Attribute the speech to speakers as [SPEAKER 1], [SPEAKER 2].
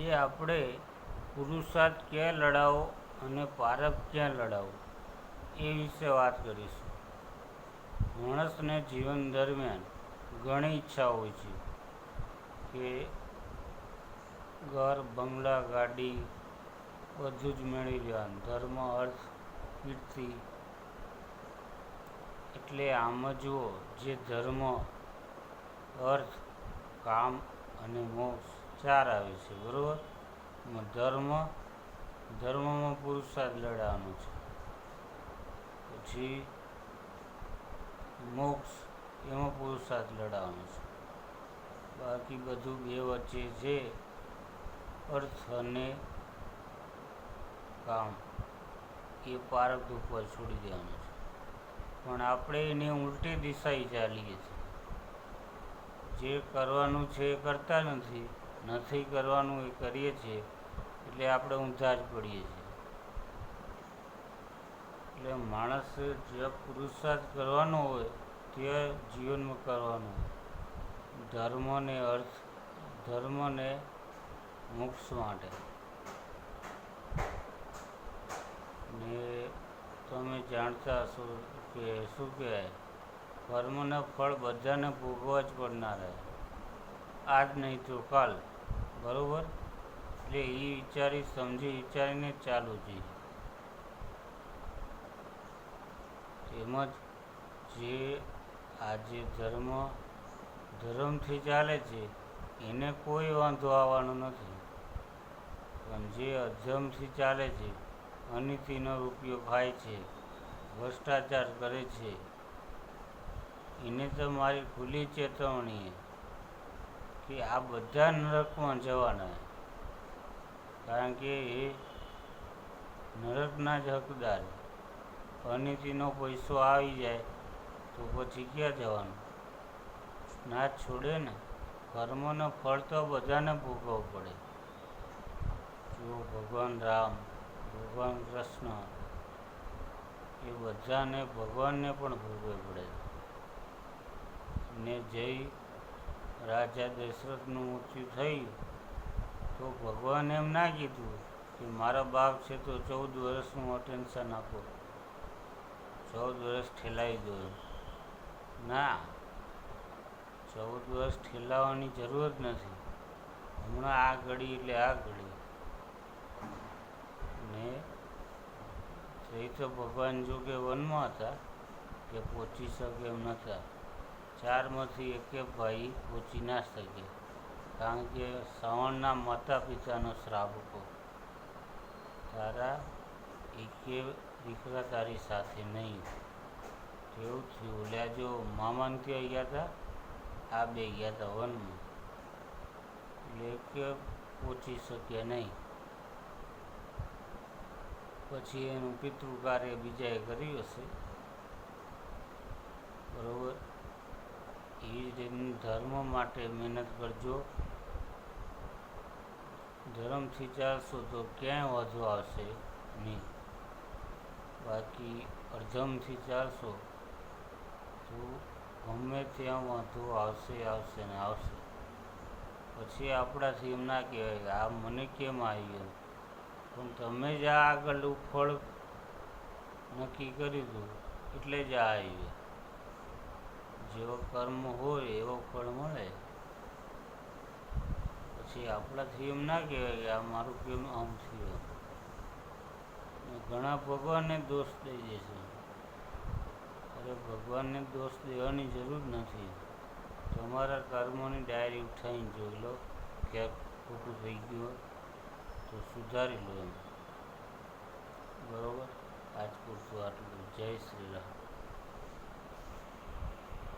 [SPEAKER 1] આજે આપણે પુરુષાર્થ ક્યાં લડાવો અને પારક ક્યાં લડાવો એ વિશે વાત કરીશું. માણસને જીવન દરમિયાન ઘણી ઈચ્છા હોય છે કે ઘર, બંગલા, ગાડી બધું જ મેળવી લેવાનું. ધર્મ, અર્થ, કીર્તિ એટલે આમ જુઓ જે ધર્મ, અર્થ, કામ અને મોક્ષ ચાર આવે છે, બરાબર? ધર્મ, ધર્મમાં પુરુષાર્થ લડાવવાનો છે. પછી મોક્ષ, એમાં પુરુષાર્થ લડાવવાનો છે. બાકી બધું બે વચ્ચે છે, અર્થ અને કામ. એ પારક ઉપર છોડી દેવાનું છે. પણ આપણે એને ઉલટી દિશાએ ચાલીએ છીએ. જે કરવાનું છે એ કરતા નથી. નથી કરવાનું એ કરીએ છીએ, એટલે આપણે ઊંધા જ પડીએ છીએ. એટલે માણસ જે પુરુષાર્થ કરવાનો હોય, તે જીવનમાં કરવાનો ધર્મને અર્થ, ધર્મને મોક્ષ માટે. ને તમે જાણતા હશો કે શું કહેવાય, કર્મના ફળ બધાને ભોગવવા જ પડનારા આજ નહીં તો કાલ. બરાબર? એટલે એ વિચારી સમજી વિચારીને ચાલુ જોઈએ તેમજ જે આજે ધર્મ, ધર્મથી ચાલે છે, એને કોઈ વાંધો આવવાનો નથી. પણ જે અધર્મથી ચાલે છે, અનિતિનો ઉપયોગ થાય છે, ભ્રષ્ટાચાર કરે છે, એને તો મારી ખુલ્લી ચેતવણી કે આ બધા નરકમાં જવાના કારણ કે એ નરકના જ હકદાર અનીતિનો પૈસો આવી જાય તો પછી ક્યાં જવાનું? ના છોડે ને. કર્મનો ફળ તો બધાને ભોગવવો પડે. જો ભગવાન રામ, ભગવાન કૃષ્ણ એ બધાને ભગવાનને પણ ભોગવવું પડે. ને જય રાજા દશરથનું મૃત્યુ થયું તો ભગવાને એમ ના કીધું કે મારા બાપ છે તો ચૌદ વર્ષનું અટેન્શન આપો. ચૌદ વર્ષ ઠેલાવી દો ના, ચૌદ વર્ષ ઠેલાવવાની જરૂર જ નથી. હમણાં આ ઘડી એટલે આ ઘડી. ને એ તો ભગવાન જો કે વનમાં હતા કે પહોંચી શકે એમ નહોતા. ચારમાંથી એકે ભાઈ પહોંચી ના શકે કારણ કે શ્રવણના માતા પિતાનો શ્રાપ હતો. તારા એકે દીકરા તારી સાથે નહીં. તેવું થયું ઓલ્યા જો, મામાન ત્યાં ગયા હતા આ બે ગયા હતા વનમાં. એટલે કે પહોંચી શક્યા નહીં. પછી એનું પિતૃ કાર્ય બીજાએ કર્યું હશે. બરાબર? એ રીતનું ધર્મ માટે મહેનત કરજો. ધર્મથી ચાલશો તો ક્યાંય વાંધો આવશે નહીં. બાકી અર્ધમથી ચાલશો તો ગમે ત્યાં વાંધો આવશે આવશે ને આવશે. પછી આપણાથી એમ ના કહેવાય આ મને કેમ આવી ગયું પણ તમે જ આ આગળ ફળ નક્કી કર્યું દો એટલે જ આ આવ્યું. જેવો કર્મ હોય, એવો ફળ મળે. પછી આપણાથી એમ ના કહેવાય કે આ મારું કેમ આમ થયું ઘણા ભગવાનને દોષ દઈ દેશે અરે ભગવાનને દોષ દેવાની જરૂર નથી. તમારા કર્મોની ડાયરી ઉઠાવીને જોઈ લો, ક્યાંક ખોટું થઈ ગયું તો સુધારી લો એમ. બરોબર? આજ પૂરતું આટલું. જય શ્રી રામ.